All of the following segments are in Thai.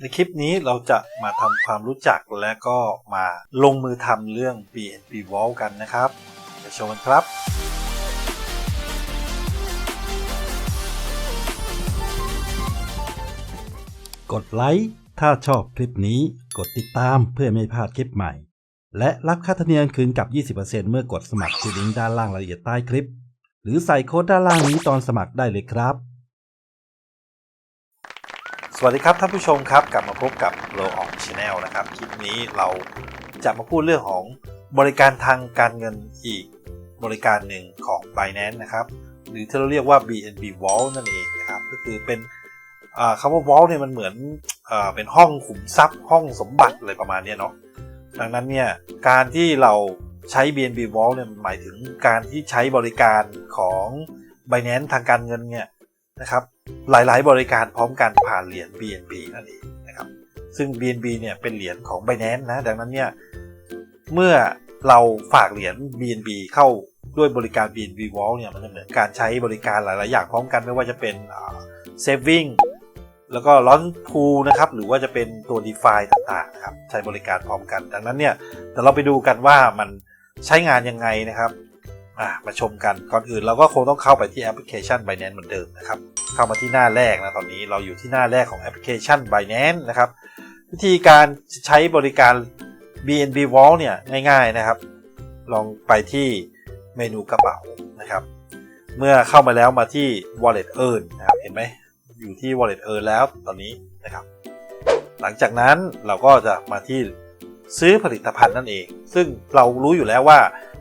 ในคลิปนี้เราจะมาทำความรู้จักและก็มาลงมือทำเรื่อง BNB Vault กันนะครับไปชมกันครับ กดไลค์ถ้าชอบคลิปนี้กดติดตามเพื่อไม่พลาดคลิปใหม่ และรับค่าธรรมเนียมคืนกับ 20%เมื่อกดสมัครที่ลิงก์ด้านล่างรายละเอียดใต้คลิป หรือใส่โค้ดด้านล่างนี้ตอนสมัครได้เลยครับ สวัสดีครับท่านผู้ชมครับกลับมาพบกับโลอองชาแนลนะครับคลิปนี้เราจะมาพูดเรื่องของบริการทางการเงินอีกบริการหนึ่งของ Binance นะครับหรือที่เราเรียกว่า BNB Vault นั่นเองนะครับก็คือเป็นคำว่า Vault เนี่ยมันเหมือนอเป็นห้องขุมทรัพย์ ห้องสมบัติอะไรประมาณนี้เนาะดังนั้นเนี่ยการที่เราใช้ BNB Vault เนี่ยหมายถึงการที่ใช้บริการของ Binance ทางการเงินเนี่ยนะครับ หลายๆ บริการพร้อมกันผ่านเหรียญ BNB นั่นเองนะครับซึ่ง BNB เนี่ยเป็นเหรียญของ Binance นะดังนั้นเนี่ยเมื่อเราฝากเหรียญ BNB เข้าด้วยบริการ BNB Vault เนี่ยมันจะเหมือนการใช้บริการหลาย ๆ อย่างพร้อมกันไม่ว่าจะเป็น saving แล้วก็ loan pool นะครับหรือว่าจะเป็นตัว DeFi ต่างๆนะครับใช้บริการพร้อมกัน ดังนั้นเนี่ยเดี๋ยวเราไปดูกันว่ามันใช้งานยังไงนะครับมาชมกันก่อนอื่นเราก็คงต้องเข้าไปที่แอปพลิเคชัน Binance เหมือนเดิมนะครับ เข้ามาที่หน้าแรกนะตอนนี้เราอยู่ที่หน้าแรกของแอปพลิเคชัน Binance นะครับวิธีการใช้บริการ BNB Vault เนี่ยง่ายๆนะครับ ลองไปที่เมนูกระเป๋านะครับ เมื่อเข้ามาแล้วมาที่ Wallet Earn นะครับเห็นไหมอยู่ที่ Wallet Earn แล้วตอนนี้นะครับ หลังจากนั้นเราก็จะมาที่ซื้อผลิตภัณฑ์นั่นเอง ซึ่งเรารู้อยู่แล้วว่า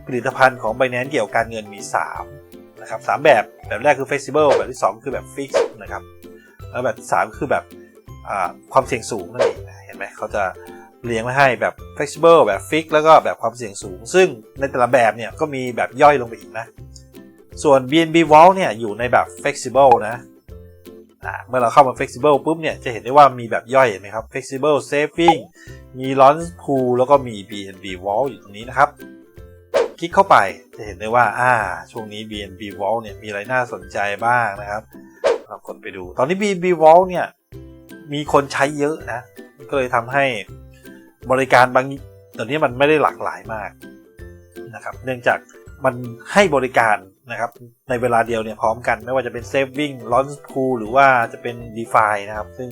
ผลิตภัณฑ์ของ Binance เกี่ยวกับการเงินมี 3 นะครับสามแบบแบบแรกคือ flexible แบบที่ 2 คือแบบ fix นะครับแล้วแบบที่3คือแบบความเสี่ยงสูงนั่นเองเห็นไหมเขาจะเรียงไว้ให้แบบ flexible แบบ fix แล้วก็แบบความเสี่ยงสูง ซึ่งในแต่ละแบบเนี่ยก็มีแบบย่อยลงไปอีกนะ ส่วน BNB Vault เนี่ยอยู่ในแบบ flexible นะเมื่อเราเข้ามา flexible ปุ๊บเนี่ยจะเห็นได้ว่ามีแบบย่อยเห็นไหมครับ flexible saving มี launch pool แล้วก็มี BNB Vault อยู่ตรงนี้นะครับ คลิกเข้าไปจะเห็นได้ว่าอ่าช่วงนี้ BNB Vault เนี่ยมีอะไรน่าสนใจบ้างนะครับเรากดไปดู ตอนนี้ BNB Vault เนี่ยมีคนใช้เยอะนะ ก็เลยทำให้บริการบางตอนนี้มันไม่ได้หลากหลายมากนะครับ เนื่องจากมันให้บริการนะครับในเวลาเดียวเนี่ยพร้อมกันไม่ว่าจะเป็น Saving Launch Pool หรือว่าจะเป็น DeFi นะครับ ซึ่ง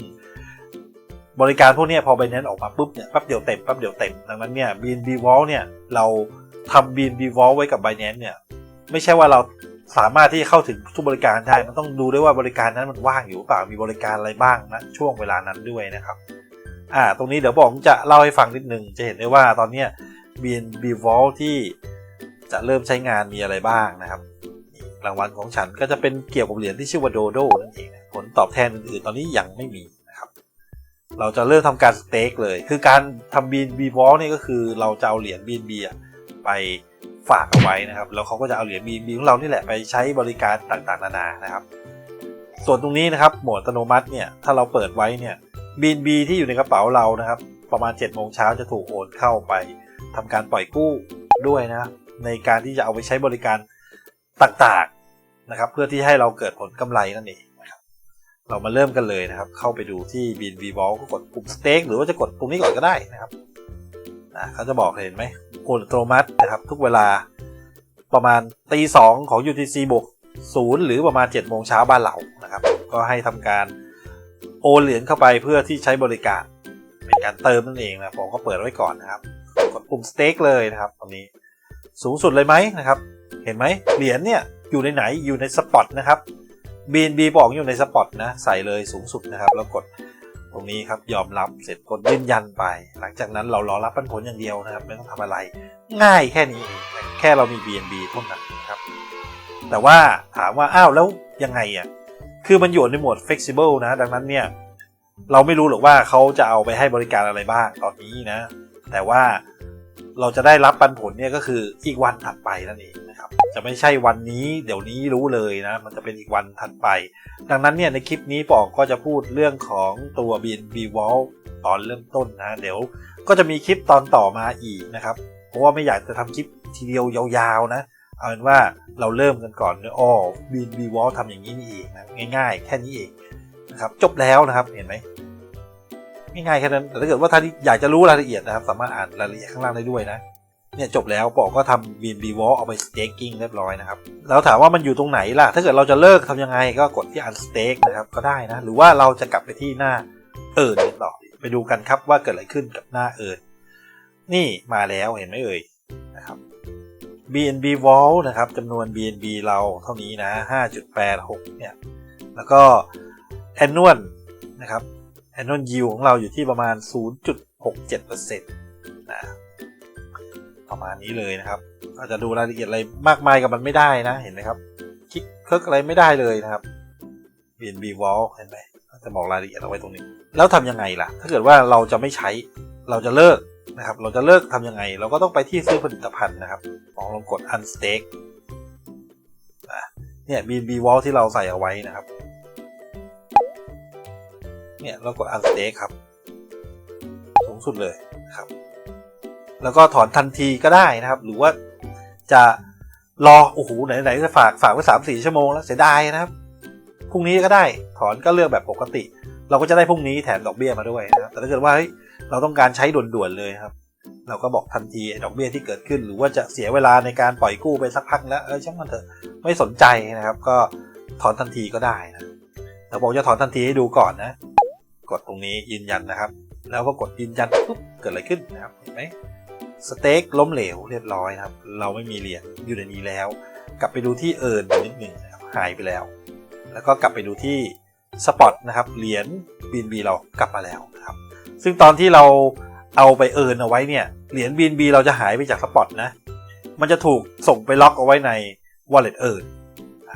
บริการพวกนี้พอ Binance ออกมาปุ๊บเนี่ยแป๊บเดียวเต็มแป๊บเดียวเต็มดังนั้นเนี่ย BNB Vault เนี่ยเราทำ BNB Vault ไว้กับ Binance เนี่ยไม่ใช่ว่าเราสามารถที่จะเข้าถึงทุกบริการได้ มันต้องดูด้วยว่าบริการนั้นมันว่างอยู่หรือเปล่ามีบริการอะไรบ้างนะช่วงเวลานั้นด้วยนะครับอ่าตรงนี้เดี๋ยวผมจะเล่าให้ฟังนิดนึงจะเห็นได้ว่าตอนเนี้ย BNB Vault ที่จะเริ่มใช้งานมีอะไรบ้างนะครับรางวัลของฉันก็จะเป็นเกี่ยวกับเหรียญที่ชื่อว่าโดโดนั่นเองผลตอบแทนอื่นๆตอนนี้ยังไม่มี เราจะเริ่มทำการสเต็กเลย คือการทำ BNB Vault นี่ก็คือเราจะเอาเหรียญ BNB อะไปฝากเอาไว้นะครับ แล้วเขาก็จะเอาเหรียญ BNB ของเรานี่แหละไปใช้บริการต่างๆ นานานะครับ ส่วนตรงนี้นะครับโหมดอัตโนมัติเนี่ยถ้าเราเปิดไว้เนี่ย BNB ที่อยู่ในกระเป๋าเรานะครับ ประมาณ7โมงเช้าจะถูกโอนเข้าไปทำการปล่อยกู้ด้วยนะในการที่จะเอาไปใช้บริการต่างๆนะครับ เพื่อที่ให้เราเกิดผลกำไรนั่นเอง เรามาเริ่มกันเลยนะครับ เข้าไปดูที่ BNB Vault ก็กดปุ่ม Stake หรือว่าจะกดตรงนี้ก่อนก็ได้นะครับนะเขาจะบอกเห็นไหมโอนอัตโนมัตินะครับ ทุกเวลาประมาณตีสองของ UTC บวกศูนย์หรือประมาณ7โมงเช้าบ้านเรานะครับ ก็ให้ทำการโอนเหรียญเข้าไปเพื่อที่ใช้บริการ เป็นการเติมนั่นเองนะผมก็เปิดไว้ก่อนนะครับ กดปุ่ม Stake เลยนะครับตรงนี้สูงสุดเลยไหมนะครับ เห็นไหมเหรียญเนี่ยอยู่ในไหนอยู่ในสปอตนะครับ BNB บอกอยู่ในสปอตนะ ใส่เลยสูงสุดนะครับ แล้วกดตรงนี้ครับยอมรับเสร็จกดยืนยันไป หลังจากนั้นเรารอรับปันผลอย่างเดียวนะครับ ไม่ต้องทำอะไร ง่ายแค่นี้เองแค่เรามี BNB เท่านั้นครับ แต่ว่าถามว่าอ้าวแล้วยังไงอะคือมันอยู่ในโหมด flexible นะ ดังนั้นเนี่ย เราไม่รู้หรอกว่าเขาจะเอาไปให้บริการอะไรบ้างตอนนี้นะ แต่ว่า เราจะได้รับปันผลเนี่ยก็คืออีกวันถัดไปนั่นเองนะครับ จะไม่ใช่วันนี้เดี๋ยวนี้รู้เลยนะ มันจะเป็นอีกวันถัดไป ดังนั้นเนี่ยในคลิปนี้ปอกก็จะพูดเรื่องของตัว BNB Vault ตอนเริ่มต้นนะ เดี๋ยวก็จะมีคลิปตอนต่อมาอีกนะครับ เพราะว่าไม่อยากจะทำคลิปทีเดียวยาวๆนะ เอาเป็นว่าเราเริ่มกันก่อนอ๋อ BNB Vault ทำอย่างนี้นี่เองนะง่าย ๆ แค่นี้เองนะครับจบแล้วนะครับเห็นไหม ง่ายๆแค่นั้นแต่ถ้าเกิดว่าท่านอยากจะรู้รายละเอียดนะครับ สามารถอ่านรายละเอียดข้างล่างได้ด้วยนะเนี่ยจบแล้วปอก็ทำ BNB Vault เอาไป staking เรียบร้อยนะครับแล้วถามว่ามันอยู่ตรงไหนล่ะ ถ้าเกิดเราจะเลิกทำยังไงก็กดที่ unstake นะครับก็ได้นะ หรือว่าเราจะกลับไปที่หน้าเอิร์นต่อไปดูกันครับว่าเกิดอะไรขึ้นกับหน้าเอิร์นนี่มาแล้วเห็นไหมเอ่ยนะครับ BNB Vault นะครับจำนวน BNB เราเท่านี้นะ 5.86 เนี่ย แล้วก็ annual นะครับ annual yield ของเราอยู่ที่ประมาณ 0.67%นะประมาณนี้เลยนะครับ อาจจะดูรายละเอียดอะไรมากมายกับมันไม่ได้นะเห็นไหมครับ คลิกเคิร์กอะไรไม่ได้เลยนะครับ BNB Vault เห็นไหมจะบอกรายละเอียดเอาไว้ตรงนี้ แล้วทำยังไงล่ะ ถ้าเกิดว่าเราจะไม่ใช้เราจะเลิกนะครับ เราจะเลิกทำยังไง เราก็ต้องไปที่ซื้อผลิตภัณฑ์นะครับลองลองกด unstake อ่เนี่ย BNB Vault ที่เราใส่เอาไว้นะครับ เนี่ยเรากด unstake ครับ สูงสุดเลยครับ แล้วก็ถอนทันทีก็ได้นะครับ หรือว่าจะรอโอ้โหไหนไหนจะฝากฝากไว้สามสี่ชั่วโมงแล้วเสียดายนะครับพรุ่งนี้ก็ได้ถอนก็เลือกแบบปกติ เราก็จะได้พรุ่งนี้แถมดอกเบี้ยมาด้วยนะครับแต่ถ้าเกิดว่าเฮ้ยเราต้องการใช้ด่วนๆเลยครับ เราก็บอกทันทีดอกเบี้ยที่เกิดขึ้น หรือว่าจะเสียเวลาในการปล่อยกู้ไปสักพักแล้วเออช่างมันเถอะไม่สนใจนะครับ ก็ถอนทันทีก็ได้นะแต่บอกจะถอนทันทีให้ดูก่อนนะ กดตรงนี้ยืนยันนะครับ แล้วก็กดยืนยันปุ๊บเกิดอะไรขึ้นนะครับเห็นไหมสเต็กล้มเหลวเรียบร้อยครับ เราไม่มีเหรียญอยู่ในนี้แล้ว กลับไปดูที่เอิร์นนิดหนึ่งนะครับหายไปแล้ว แล้วก็กลับไปดูที่สปอตนะครับเหรียญบีนบีเรากลับมาแล้วนะครับ ซึ่งตอนที่เราเอาไปเอิร์นเอาไว้เนี่ยเหรียญบีนบีเราจะหายไปจากสปอตนะ มันจะถูกส่งไปล็อกเอาไว้ใน wallet เอิร์น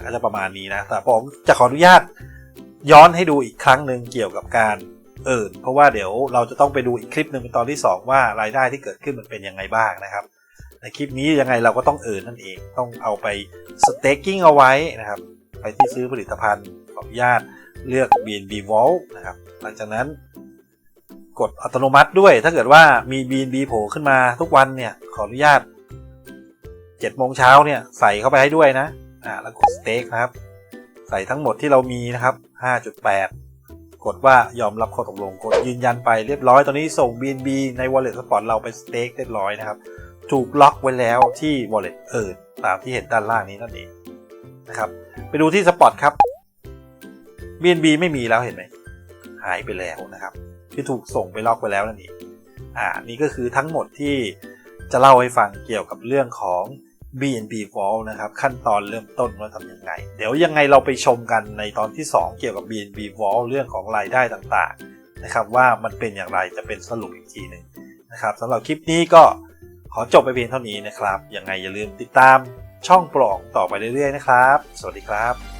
ก็จะประมาณนี้นะแต่ผมจะขออนุญาต ย้อนให้ดูอีกครั้งหนึ่งเกี่ยวกับการเอิร์นเพราะว่าเดี๋ยวเราจะต้องไปดูอีกคลิปหนึ่งเป็นตอนที่ 2 ว่ารายได้ที่เกิดขึ้นมันเป็นยังไงบ้างนะครับ ในคลิปนี้ยังไงเราก็ต้องเอิร์นนั่นเองต้องเอาไป staking เอาไว้นะครับไปที่ซื้อผลิตภัณฑ์ขออนุญาตเลือก BNB Vault นะครับหลังจากนั้นกดอัตโนมัติด้วย ถ้าเกิดว่ามี BNB โผล่ขึ้นมาทุกวันเนี่ยขออนุญาต7โมงเช้าเนี่ยใส่เข้าไปให้ด้วยนะอ่าแล้วกด stake นะครับ ใส่ทั้งหมดที่เรามีนะครับ 5.8 กดว่ายอมรับข้อตกลงกดยืนยันไปเรียบร้อย ตอนนี้ส่ง BNB ใน Wallet Spot เราไป stake เรียบร้อยนะครับ ถูกล็อกไว้แล้วที่ Wallet เอิร์ตามที่เห็นด้านล่างนี้นั่นเองนะครับไปดูที่ Spot ครับ BNB ไม่มีแล้วเห็นไหมหายไปแล้วนะครับ ที่ถูกส่งไปล็อกไปแล้วนั่นเองอ่านี่ก็คือทั้งหมดที่จะเล่าให้ฟังเกี่ยวกับเรื่องของ BNB Vault นะครับขั้นตอนเริ่มต้นว่าทำยังไง เดี๋ยวยังไงเราไปชมกันในตอนที่ 2 เกี่ยวกับ BNB Vault เรื่องของรายได้ต่างๆนะครับว่ามันเป็นอย่างไรจะเป็นสรุปอีกทีหนึ่งนะครับสำหรับคลิปนี้ก็ขอจบไปเพียงเท่านี้นะครับยังไงอย่าลืมติดตามช่องปลอกต่อไปเรื่อยๆนะครับ สวัสดีครับ